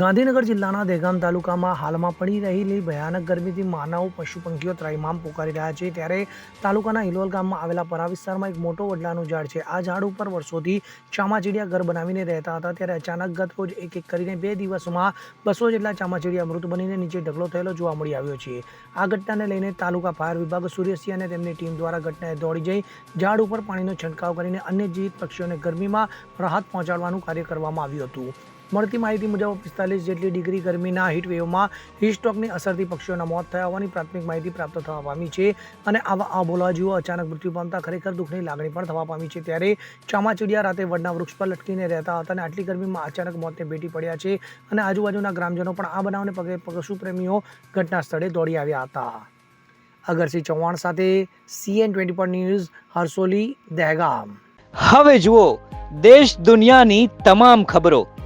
ગાંધીનગર જિલ્લાના દહેગામ તાલુકામાં હાલમાં પડી રહેલી ભયાનક ગરમીથી માનવ પશુ પંખીઓ ત્રાઇમામ પોકારી રહ્યા છે. ત્યારે તાલુકાના હિલોલ ગામમાં આવેલા પરા વિસ્તારમાં એક મોટો વડલાનું ઝાડ છે. આ ઝાડ ઉપર વર્ષોથી ચામાચીડિયા ઘર બનાવીને રહેતા હતા. ત્યારે અચાનક ગત રોજ એક એક કરીને બે દિવસમાં બસો જેટલા ચામાચીડિયા મૃત બનીને નીચે ઢગલો થયેલો જોવા મળી આવ્યો છે. આ ઘટનાને લઈને તાલુકા ફાયર વિભાગ સૂર્યસિંહ અને તેમની ટીમ દ્વારા ઘટનાએ દોડી જઈ ઝાડ ઉપર પાણીનો છંટકાવ કરીને અન્ય જીવિત પક્ષીઓને ગરમીમાં રાહત પહોંચાડવાનું કાર્ય કરવામાં આવ્યું હતું. મળતી માહિતી મુજબ પિસ્તાલીસ જેટલી ડિગ્રી ગરમીના હીટવેવમાં હીટસ્ટ્રોકની અસરથી પક્ષીઓના મોત થયા હોવાની પ્રાથમિક માહિતી પ્રાપ્ત થવા પામી છે. અને આવા આબોલાજીઓ અચાનક મૃત્યુ પામતા ખરેખર દુઃખની લાગણી પણ થવા પામી છે. ત્યારે ચામાચીડિયા રાતે વડના વૃક્ષ પર લટકીને રહેતા હતા અને આટલી ગરમીમાં અચાનક મોતને ભેટી પડ્યા છે અને આજુબાજુના ગ્રામજનો પણ આ બનાવને પગલે પશુપ્રેમીઓ ઘટના સ્થળે દોડી આવ્યા હતા. અગરસિંહ ચૌહાણ સાથે સીએન ટ્વેન્ટી પર ન્યૂઝ હર્ષોલી દહેગામ. હવે જુઓ, દેશ દુનિયાની તમામ ખબરો